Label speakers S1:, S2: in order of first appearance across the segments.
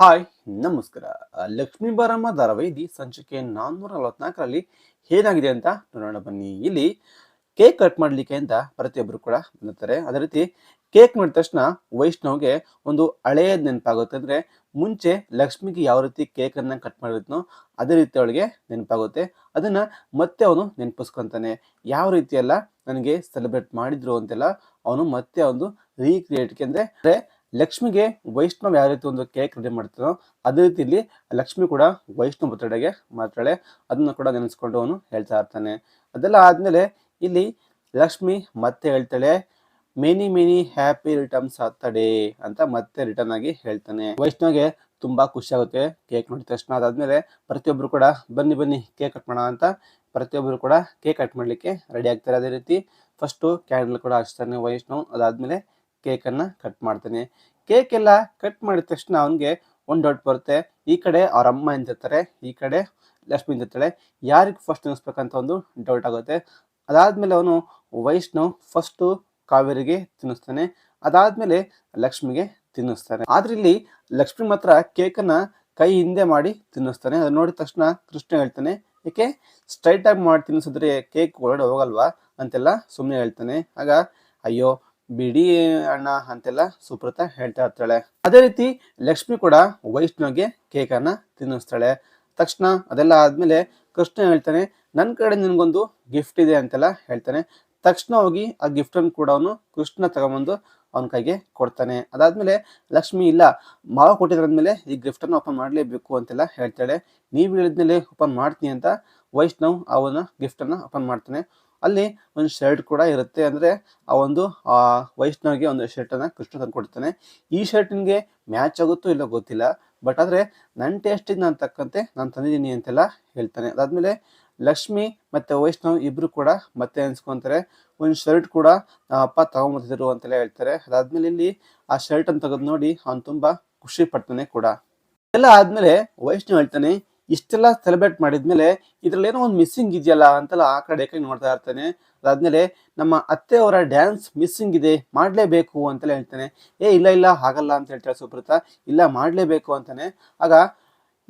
S1: Hi, ನಮಸ್ಕಾರ. ಲಕ್ಷ್ಮೀ ಬಾರಮ್ಮ ಧಾರಾವಾಹಿ ಸಂಚಿಕೆ ನಾನ್ನೂರ ನಲವತ್ನಾಲ್ಕರಲ್ಲಿ ಏನಾಗಿದೆ ಅಂತ ನೋಡೋಣ ಬನ್ನಿ. ಇಲ್ಲಿ ಕೇಕ್ ಕಟ್ ಮಾಡ್ಲಿಕ್ಕೆ ಅಂತ ಪ್ರತಿಯೊಬ್ಬರು ಕೂಡ ಬಂದಿರ್ತಾರೆ. ಅದೇ ರೀತಿ ಕೇಕ್ ನೋಡಿದ ತಕ್ಷಣ ವೈಷ್ಣವ್ಗೆ ಒಂದು ಹಳೆಯ ನೆನಪಾಗುತ್ತೆ. ಅಂದ್ರೆ ಮುಂಚೆ ಲಕ್ಷ್ಮಿಗೆ ಯಾವ ರೀತಿ ಕೇಕ್ ಅನ್ನ ಕಟ್ ಮಾಡಿದ್ನೋ ಅದೇ ರೀತಿ ಅವಳಿಗೆ ನೆನಪಾಗುತ್ತೆ. ಅದನ್ನ ಮತ್ತೆ ಅವನು ನೆನಪಿಸ್ಕೊತಾನೆ. ಯಾವ ರೀತಿ ಎಲ್ಲ ನನಗೆ ಸೆಲೆಬ್ರೇಟ್ ಮಾಡಿದ್ರು ಅಂತೆಲ್ಲ ಅವನು ಮತ್ತೆ ಒಂದು ರೀಕ್ರಿಯೇಟ್ಗೆ ಅಂದ್ರೆ ಲಕ್ಷ್ಮಿಗೆ ವೈಷ್ಣವ್ ಯಾವ ರೀತಿ ಒಂದು ಕೇಕ್ ರೆಡಿ ಮಾಡ್ತಾನೋ ಅದೇ ರೀತಿಯಲ್ಲಿ ಲಕ್ಷ್ಮಿ ಕೂಡ ವೈಷ್ಣವ್ ಬರ್ತಡೆಗೆ ಮಾಡ್ತಾಳೆ. ಅದನ್ನು ಕೂಡ ನೆನೆಸ್ಕೊಂಡು ಅವನು ಹೇಳ್ತಾ ಇರ್ತಾನೆ. ಅದೆಲ್ಲ ಆದ್ಮೇಲೆ ಇಲ್ಲಿ ಲಕ್ಷ್ಮಿ ಮತ್ತೆ ಹೇಳ್ತಾಳೆ many many happy returns day ಅಂತ ಮತ್ತೆ ರಿಟರ್ನ್ ಆಗಿ ಹೇಳ್ತಾನೆ. ವೈಷ್ಣವ್ಗೆ ತುಂಬಾ ಖುಷಿ ಆಗುತ್ತೆ ಕೇಕ್ ನೋಡಿದ ತಕ್ಷಣ. ಅದಾದ್ಮೇಲೆ ಪ್ರತಿಯೊಬ್ರು ಕೂಡ, ಬನ್ನಿ ಬನ್ನಿ, ಕೇಕ್ ಕಟ್ ಮಾಡೋಣ ಅಂತ ಪ್ರತಿಯೊಬ್ಬರು ಕೂಡ ಕೇಕ್ ಕಟ್ ಮಾಡ್ಲಿಕ್ಕೆ ರೆಡಿ ಆಗ್ತಾರೆ. ಅದೇ ರೀತಿ ಫಸ್ಟು ಕ್ಯಾಂಡಲ್ ಕೂಡ ಹಚ್ತಾನೆ ವೈಷ್ಣವ್. ಅದಾದ್ಮೇಲೆ ಕೇಕನ್ನು ಕಟ್ ಮಾಡ್ತಾನೆ. ಕೇಕ್ ಎಲ್ಲ ಕಟ್ ಮಾಡಿದ ತಕ್ಷಣ ಅವನಿಗೆ ಒಂದು ಡೌಟ್ ಬರುತ್ತೆ. ಈ ಕಡೆ ಅವ್ರ ಅಮ್ಮ ಎಂದಿರ್ತಾರೆ, ಈ ಕಡೆ ಲಕ್ಷ್ಮಿ ಎಂದಿರ್ತಾಳೆ, ಯಾರಿಗೆ ಫಸ್ಟ್ ತಿನ್ನಿಸ್ಬೇಕಂತ ಒಂದು ಡೌಟ್ ಆಗುತ್ತೆ. ಅದಾದ್ಮೇಲೆ ಅವನು ವೈಷ್ಣವ್ ಫಸ್ಟು ಕಾವೇರಿಗೆ ತಿನ್ನಿಸ್ತಾನೆ. ಅದಾದ್ಮೇಲೆ ಲಕ್ಷ್ಮಿಗೆ ತಿನ್ನಿಸ್ತಾನೆ. ಆದ್ರೆ ಇಲ್ಲಿ ಲಕ್ಷ್ಮಿ ಮಾತ್ರ ಕೇಕನ್ನು ಕೈ ಹಿಂದೆ ಮಾಡಿ ತಿನ್ನಿಸ್ತಾನೆ. ಅದನ್ನ ನೋಡಿದ ತಕ್ಷಣ ಕೃಷ್ಣ ಹೇಳ್ತಾನೆ, ಏಕೆ ಸ್ಟ್ರೈಟ್ ಆಗಿ ಮಾಡಿ ತಿನ್ನಿಸಿದ್ರೆ ಕೇಕ್ ಒಳಗಡೆ ಹೋಗಲ್ವಾ? ಅಂತೆಲ್ಲ ಸುಮ್ಮನೆ ಹೇಳ್ತಾನೆ. ಆಗ, ಅಯ್ಯೋ ಬಿಡಿ ಅಣ್ಣ ಅಂತೆಲ್ಲ ಸುಪ್ರತ ಹೇಳ್ತಾ ಇರ್ತಾಳೆ. ಅದೇ ರೀತಿ ಲಕ್ಷ್ಮಿ ಕೂಡ ವೈಷ್ಣವ್ಗೆ ಕೇಕನ್ನ ತಿನ್ನಿಸ್ತಾಳೆ. ತಕ್ಷಣ ಅದೆಲ್ಲ ಆದ್ಮೇಲೆ ಕೃಷ್ಣ ಹೇಳ್ತಾನೆ ನನ್ನ ಕಡೆ ನಿನಗೊಂದು ಗಿಫ್ಟ್ ಇದೆ ಅಂತೆಲ್ಲ ಹೇಳ್ತಾನೆ. ತಕ್ಷಣ ಹೋಗಿ ಆ ಗಿಫ್ಟ್ ಅನ್ನು ಕೂಡ ಅವನು ಕೃಷ್ಣ ತಗೊಂಬಂದು ಅವನ ಕೈಗೆ ಕೊಡ್ತಾನೆ. ಅದಾದ್ಮೇಲೆ ಲಕ್ಷ್ಮಿ, ಇಲ್ಲ, ಮಾವ ಕೊಟ್ಟಿದ್ರಂದ್ಮೇಲೆ ಈ ಗಿಫ್ಟ್ ಅನ್ನು ಓಪನ್ ಮಾಡಲೇಬೇಕು ಅಂತೆಲ್ಲ ಹೇಳ್ತಾಳೆ. ನೀವು ಹೇಳಿದ್ಮೇಲೆ ಓಪನ್ ಮಾಡ್ತೀನಿ ಅಂತ ವೈಷ್ಣವ್ ಅವನ ಗಿಫ್ಟ್ ಅನ್ನ ಓಪನ್ ಮಾಡ್ತಾನೆ. ಅಲ್ಲಿ ಒಂದು ಶರ್ಟ್ ಕೂಡ ಇರುತ್ತೆ. ಅಂದರೆ ಆ ಒಂದು, ಆ ವೈಷ್ಣವ್ಗೆ ಒಂದು ಶರ್ಟನ್ನು ಕೃಷ್ಣ ತಂದುಕೊಡ್ತಾನೆ ಈ ಶರ್ಟಿನಗೆ ಮ್ಯಾಚ್ ಆಗುತ್ತೋ ಇಲ್ಲ ಗೊತ್ತಿಲ್ಲ. ಬಟ್ ಆದರೆ ನನ್ನ ಟೇಸ್ಟಿಗೆ ನಾನು ತಕ್ಕಂತೆ ನಾನು ತಂದಿದ್ದೀನಿ ಅಂತೆಲ್ಲ ಹೇಳ್ತಾನೆ. ಅದಾದಮೇಲೆ ಲಕ್ಷ್ಮಿ ಮತ್ತು ವೈಷ್ಣವ್ ಇಬ್ಬರು ಕೂಡ ಮತ್ತೆ ಅನ್ಸ್ಕೊತಾರೆ. ಒಂದು ಶರ್ಟ್ ಕೂಡ ಅಪ್ಪ ತಗೊಂಬರ್ತಿದ್ರು ಅಂತೆಲ್ಲ ಹೇಳ್ತಾರೆ. ಅದಾದಮೇಲೆ ಇಲ್ಲಿ ಆ ಶರ್ಟನ್ನು ತೆಗೆದು ನೋಡಿ ಅವ್ನು ತುಂಬ ಖುಷಿ ಪಡ್ತಾನೆ ಕೂಡ. ಎಲ್ಲ ಆದಮೇಲೆ ವೈಷ್ಣವ್ ಹೇಳ್ತಾನೆ ಇಷ್ಟೆಲ್ಲ ಸೆಲೆಬ್ರೇಟ್ ಮಾಡಿದ್ಮೇಲೆ ಇದ್ರಲ್ಲಿ ಏನೋ ಒಂದು ಮಿಸ್ಸಿಂಗ್ ಇದೆಯಲ್ಲ ಅಂತೆಲ್ಲ ಆ ಕಡೆ ಕೈ ನೋಡ್ತಾ ಇರ್ತಾನೆ. ಅದಾದ್ಮೇಲೆ ನಮ್ಮ ಅತ್ತೆ ಅವರ ಡ್ಯಾನ್ಸ್ ಮಿಸ್ಸಿಂಗ್ ಇದೆ, ಮಾಡಲೇಬೇಕು ಅಂತೆಲ್ಲ ಹೇಳ್ತಾನೆ. ಏ, ಇಲ್ಲ ಇಲ್ಲ ಆಗಲ್ಲ ಅಂತ ಹೇಳ್ತಾರೆ ಸುಪ್ರತ ಇಲ್ಲ, ಮಾಡಲೇಬೇಕು ಅಂತಾನೆ. ಆಗ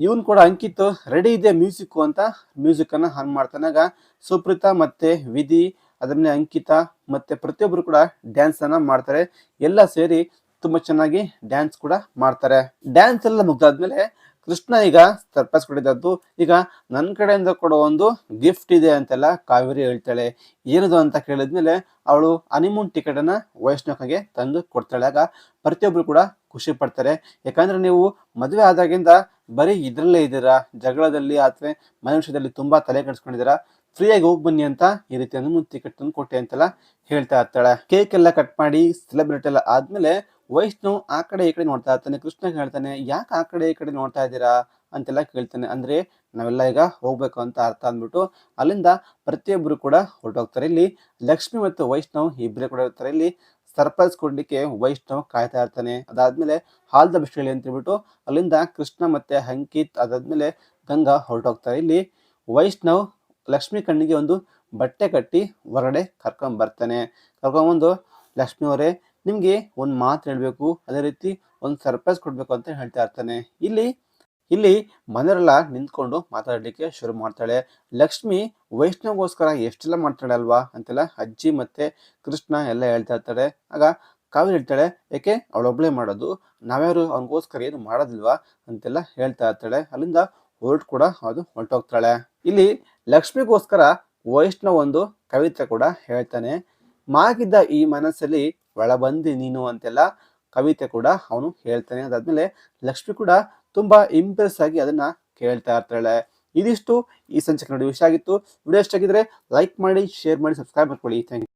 S1: ಇವನ್ ಕೂಡ ಅಂಕಿತ್ ರೆಡಿ ಇದೆ ಮ್ಯೂಸಿಕ್ ಅಂತ. ಮ್ಯೂಸಿಕ್ ಅನ್ನ ಆನ್ ಮಾಡ್ತಾನೆ. ಆಗ ಸುಪ್ರೀತಾ ಮತ್ತೆ ವಿಧಿ ಅದನ್ನೇ ಅಂಕಿತ ಮತ್ತೆ ಪ್ರತಿಯೊಬ್ಬರು ಕೂಡ ಡ್ಯಾನ್ಸ್ ಅನ್ನ ಮಾಡ್ತಾರೆ. ಎಲ್ಲ ಸೇರಿ ತುಂಬಾ ಚೆನ್ನಾಗಿ ಡ್ಯಾನ್ಸ್ ಕೂಡ ಮಾಡ್ತಾರೆ. ಡ್ಯಾನ್ಸ್ ಎಲ್ಲ ಮುಗ್ದಾದ್ಮೇಲೆ ಕೃಷ್ಣ ಈಗ ಸರ್ಪ್ರೈಸ್ ಕೊಟ್ಟಿದ್ದದ್ದು. ಈಗ ನನ್ನ ಕಡೆಯಿಂದ ಕೊಡೋ ಒಂದು ಗಿಫ್ಟ್ ಇದೆ ಅಂತೆಲ್ಲ ಕಾವೇರಿ ಹೇಳ್ತಾಳೆ. ಏನದು ಅಂತ ಕೇಳಿದ್ಮೇಲೆ ಅವಳು ಹನಿಮೂನ್ ಟಿಕೆಟ್ ಅನ್ನ ವೈಷ್ಣವಗೆ ತಂದು ಕೊಡ್ತಾಳೆ. ಆಗ ಪ್ರತಿಯೊಬ್ರು ಕೂಡ ಖುಷಿ ಪಡ್ತಾರೆ. ಯಾಕಂದ್ರೆ ನೀವು ಮದುವೆ ಆದಾಗಿಂದ ಬರೀ ಇದ್ರಲ್ಲೇ ಇದ್ದೀರಾ? ಜಗಳದಲ್ಲಿ ಅಥವಾ ಮನುಷ್ಯದಲ್ಲಿ ತುಂಬಾ ತಲೆ ಕೆಡಿಸ್ಕೊಂಡಿದ್ದೀರಾ? ಫ್ರೀಯಾಗಿ ಹೋಗಿ ಬನ್ನಿ ಅಂತ ಈ ರೀತಿ ಅನುಮತಿ ತಂದು ಕೊಟ್ಟೆ ಅಂತೆಲ್ಲ ಹೇಳ್ತಾ ಇರ್ತಾಳೆ. ಕೇಕ್ ಎಲ್ಲ ಕಟ್ ಮಾಡಿ ಸೆಲೆಬ್ರಿಟಿ ಎಲ್ಲ ಆದ್ಮೇಲೆ ವೈಷ್ಣವ್ ಆ ಕಡೆ ಈ ಕಡೆ ನೋಡ್ತಾ ಇರ್ತಾನೆ. ಕೃಷ್ಣ ಹೇಳ್ತಾನೆ, ಯಾಕೆ ಆ ಕಡೆ ಈ ಕಡೆ ನೋಡ್ತಾ ಇದ್ದೀರಾ? ಅಂತೆಲ್ಲ ಕೇಳ್ತಾನೆ. ಅಂದ್ರೆ ನಾವೆಲ್ಲ ಈಗ ಹೋಗ್ಬೇಕು ಅಂತ ಅರ್ಥ ಅಂದ್ಬಿಟ್ಟು ಅಲ್ಲಿಂದ ಪ್ರತಿಯೊಬ್ಬರು ಕೂಡ ಹೊರಟೋಗ್ತಾರೆ. ಇಲ್ಲಿ ಲಕ್ಷ್ಮಿ ಮತ್ತು ವೈಷ್ಣವ್ ಇಬ್ಬರೇ ಕೂಡ ಇರ್ತಾರೆ. ಇಲ್ಲಿ ಸರ್ಪ್ರೈಸ್ ಕೊಡ್ಲಿಕ್ಕೆ ವೈಷ್ಣವ್ ಕಾಯ್ತಾ ಇರ್ತಾನೆ. ಅದಾದ್ಮೇಲೆ ಹಾಲ್ ದ ಬೆಸ್ಟ್ ಅಂತ ಹೇಳ್ಬಿಟ್ಟು ಅಲ್ಲಿಂದ ಕೃಷ್ಣ ಮತ್ತೆ ಅಂಕಿತ್ ಅದಾದ್ಮೇಲೆ ಗಂಗಾ ಹೊರಟೋಗ್ತಾರೆ. ಇಲ್ಲಿ ವೈಷ್ಣವ್ ಲಕ್ಷ್ಮಿ ಕಣ್ಣಿಗೆ ಒಂದು ಬಟ್ಟೆ ಕಟ್ಟಿ ಹೊರಗಡೆ ಕರ್ಕೊಂಬರ್ತಾನೆ ಕರ್ಕೊಂಬಂದು ಲಕ್ಷ್ಮಿ ಅವರೇ, ನಿಮಗೆ ಒಂದು ಮಾತು ಹೇಳಬೇಕು, ಅದೇ ರೀತಿ ಒಂದು ಸರ್ಪ್ರೈಸ್ ಕೊಡ್ಬೇಕು ಅಂತ ಹೇಳ್ತಾ ಇರ್ತಾನೆ. ಇಲ್ಲಿ ಇಲ್ಲಿ ಮನೆಯವರೆಲ್ಲ ನಿಂತ್ಕೊಂಡು ಮಾತಾಡಲಿಕ್ಕೆ ಶುರು ಮಾಡ್ತಾಳೆ. ಲಕ್ಷ್ಮಿ ವೈಷ್ಣವಗೋಸ್ಕರ ಎಷ್ಟೆಲ್ಲ ಮಾಡ್ತಾಳೆ ಅಲ್ವಾ ಅಂತೆಲ್ಲ ಅಜ್ಜಿ ಮತ್ತೆ ಕೃಷ್ಣ ಎಲ್ಲ ಹೇಳ್ತಾ ಇರ್ತಾರೆ. ಆಗ ಕಾವ್ಯ ಹೇಳ್ತಾಳೆ ಯಾಕೆ ಅವಳೊಬ್ಳೆ ಮಾಡೋದು? ನಾವ್ಯಾರು ಅವನಿಗೋಸ್ಕರ ಏನು ಮಾಡೋದಿಲ್ವಾ? ಅಂತೆಲ್ಲ ಹೇಳ್ತಾ ಇರ್ತಾಳೆ. ಅಲ್ಲಿಂದ ಹೊರಟು ಕೂಡ ಅದು ಹೊರಟೋಗ್ತಾಳೆ. ಇಲ್ಲಿ ಲಕ್ಷ್ಮಿಗೋಸ್ಕರ ವೈಷ್ಣವ್ ಒಂದು ಕವಿತೆ ಕೂಡ ಹೇಳ್ತಾನೆ. ಮಾಗಿದ್ದ ಈ ಮನಸ್ಸಲ್ಲಿ ಒಳಬಂದಿ ನೀನು ಅಂತೆಲ್ಲ ಕವಿತೆ ಕೂಡ ಅವನು ಹೇಳ್ತಾನೆ. ಅದಾದ್ಮೇಲೆ ಲಕ್ಷ್ಮಿ ಕೂಡ ತುಂಬಾ ಇಂಪ್ರೆಸ್ ಆಗಿ ಅದನ್ನ ಕೇಳ್ತಾ ಇರ್ತಾಳೆ. ಇದಿಷ್ಟು ಈ ಸಂಚಿಕೆ ನೋಡಿ. ವಿಷಯ ಆಗಿತ್ತು. ವಿಡಿಯೋ ಇಷ್ಟ ಆಗಿದ್ರೆ ಲೈಕ್ ಮಾಡಿ ಶೇರ್ ಮಾಡಿ ಸಬ್ಸ್ಕ್ರೈಬ್ ಮಾಡ್ಕೊಳ್ಳಿ. Thank you